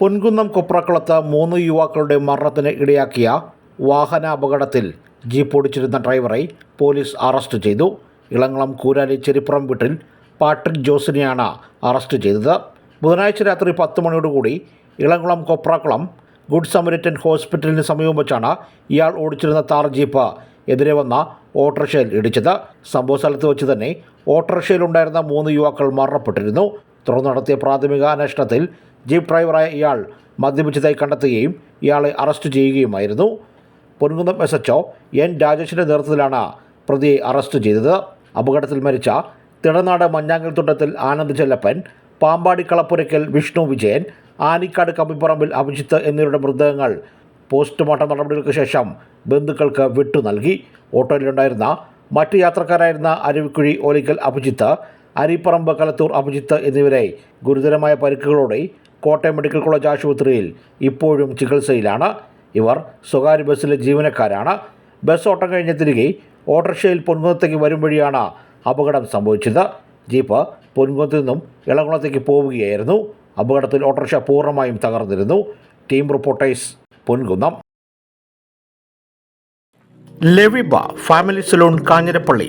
പൊൻകുന്നം കൊപ്രക്കുളത്ത് മൂന്ന് യുവാക്കളുടെ മരണത്തിന് ഇടയാക്കിയ വാഹനാപകടത്തിൽ ജീപ്പ് ഓടിച്ചിരുന്ന ഡ്രൈവറെ പോലീസ് അറസ്റ്റ് ചെയ്തു. ഇളങ്ങളം കൂരാലി ചെരിപ്പുറം വീട്ടിൽ പാട്രിക് ജോസിനെയാണ് അറസ്റ്റ് ചെയ്തത്. ബുധനാഴ്ച രാത്രി പത്ത് മണിയോടുകൂടി ഇളങ്കുളം കൊപ്രാക്കുളം ഗുഡ് സമരിറ്റൻ ഹോസ്പിറ്റലിന് സമീപം വെച്ചാണ് ഇയാൾ ഓടിച്ചിരുന്ന താർ ജീപ്പ് എതിരെ വന്ന ഓട്ടോറിക്ഷയിൽ ഇടിച്ചത്. സംഭവ സ്ഥലത്ത് വെച്ച് തന്നെ ഓട്ടോറിക്ഷയിലുണ്ടായിരുന്ന മൂന്ന് യുവാക്കൾ മരണപ്പെട്ടിരുന്നു. തുടർന്ന് നടത്തിയ പ്രാഥമിക അന്വേഷണത്തിൽ ജീപ്പ് ഡ്രൈവറായ ഇയാൾ മദ്യപിച്ചതായി കണ്ടെത്തുകയും ഇയാളെ അറസ്റ്റ് ചെയ്യുകയുമായിരുന്നു. പൊൻകുന്നം എസ് എച്ച് എൻ രാജേഷിന്റെ നേതൃത്വത്തിലാണ് പ്രതിയെ അറസ്റ്റ് ചെയ്തത്. അപകടത്തിൽ മരിച്ച തിടനാട് മഞ്ഞാങ്കൽ തുണ്ടത്തിൽ ആനന്ദ് ചെല്ലപ്പൻ പാമ്പാടി കളപ്പുരയ്ക്കൽ വിഷ്ണു വിജയൻ ആനിക്കാട് കമ്പിപ്പറമ്പിൽ അഭിജിത്ത് എന്നിവരുടെ മൃതദേഹങ്ങൾ പോസ്റ്റ്മോർട്ടം നടപടികൾക്ക് ശേഷം ബന്ധുക്കൾക്ക് വിട്ടു നൽകി. ഓട്ടോയിലുണ്ടായിരുന്ന മറ്റ് യാത്രക്കാരായിരുന്ന അരുവിക്കുഴി ഓലിക്കൽ അഭിജിത്ത് അരിപ്പറമ്പ് കലത്തൂർ അഭിജിത്ത് എന്നിവരെ ഗുരുതരമായ പരിക്കുകളോടെ കോട്ടയം മെഡിക്കൽ കോളേജ് ആശുപത്രിയിൽ ഇപ്പോഴും ചികിത്സയിലാണ്. ഇവർ സ്വകാര്യ ബസ്സിലെ ജീവനക്കാരാണ്. ബസ് ഓട്ടം കഴിഞ്ഞ് തിരികെ ഓട്ടോറിക്ഷയിൽ പൊൻകുന്നത്തേക്ക് വരും വഴിയാണ് അപകടം സംഭവിച്ചത്. ജീപ്പ് പൊൻകുന്നത്ത് നിന്നും ഇളകുളത്തേക്ക് പോവുകയായിരുന്നു. അപകടത്തിൽ ഓട്ടോറിക്ഷ പൂർണമായും തകർന്നിരുന്നു. Team reporters Ponkunnam. ലെവിബ family salon Kanjirappally.